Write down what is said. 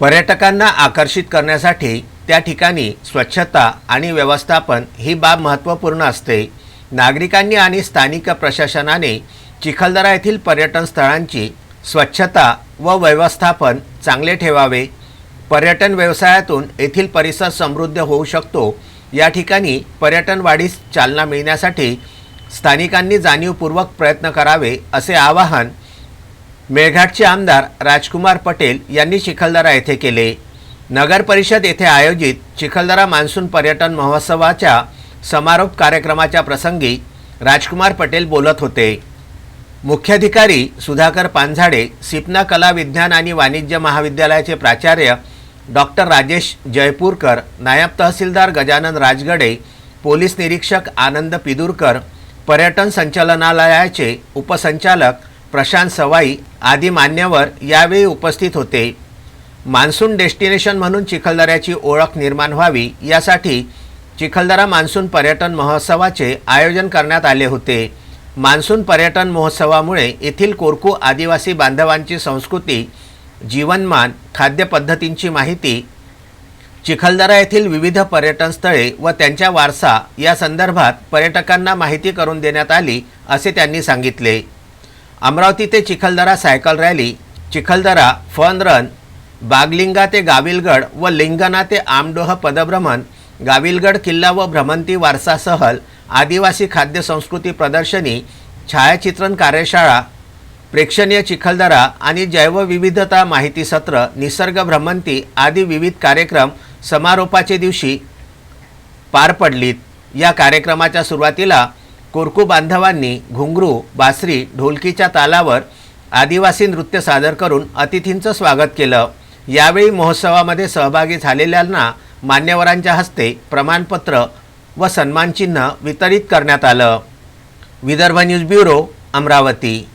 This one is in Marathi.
पर्यटकांना आकर्षित करण्यासाठी त्या ठिकाणी स्वच्छता आणि व्यवस्थापन ही बाब महत्त्वपूर्ण असते. नागरिकांनी आणि स्थानिक प्रशासनाने चिखलदरा येथील पर्यटन स्थळांची स्वच्छता व व्यवस्थापन चांगले ठेवावे. पर्यटन व्यवसायातून येथील परिसर समृद्ध होऊ शकतो. या ठिकाणी पर्यटन वाढीस चालना मिळण्यासाठी स्थानिकांनी जाणीवपूर्वक प्रयत्न करावे असे आवाहन मेळघाटचे आमदार राजकुमार पटेल यांनी चिखलदरा येथे केले. नगर परिषद येथे आयोजित चिखलदरा मान्सून पर्यटन महोत्सवाच्या समारोप कार्यक्रमाच्या प्रसंगी राजकुमार पटेल बोलत होते. मुख्याधिकारी सुधाकर पानझाडे सिपना कला विज्ञान आणि वाणिज्य महाविद्यालयाचे प्राचार्य डॉक्टर राजेश जयपूरकर नायब तहसीलदार गजानन राजगडे पोलीस निरीक्षक आनंद पिदूरकर पर्यटन संचालनालयाचे उपसंचालक प्रशांत सवाई आदी मान्यवर यावेळी उपस्थित होते. मान्सून डेस्टिनेशन म्हणून चिखलदऱ्याची ओळख निर्माण व्हावी यासाठी चिखलदरा मान्सून पर्यटन महोत्सवाचे आयोजन करण्यात आले होते. मान्सून पर्यटन महोत्सवामुळे येथील कोरकू आदिवासी बांधवांची संस्कृती जीवनमान खाद्यपद्धतींची माहिती चिखलदरा येथील विविध पर्यटन स्थळे व त्यांच्या वारसा या संदर्भात पर्यटकांना माहिती करून देण्यात आली असे त्यांनी सांगितले. अमरावती ते Chikhaldara cycle rally Chikhaldara fun run Baglinga ते गाविलगड व लिंगणा ते आमडोह पदभ्रमण गाविलगड किल्ला व भ्रमंती वारसा सहल आदिवासी खाद्य संस्कृती प्रदर्शनी छायाचित्रण कार्यशाळा प्रेक्षणीय चिखलदरा आणि जैवविविधता माहिती सत्र निसर्ग भ्रमंती आदी विविध कार्यक्रम समारोपाचे दिवशी पार पडलीत. या कार्यक्रमाच्या सुरुवातीला कोरकू बांधवांनी घुंगरू बासरी ढोलकीच्या तालावर आदिवासी नृत्य सादर करून अतिथींचं स्वागत केलं. यावेळी महोत्सवामध्ये सहभागी झालेल्यांना मान्यवरांच्या हस्ते प्रमाणपत्र व सन्मानचिन्ह वितरित करण्यात आलं. Vidarbha news bureau Amravati.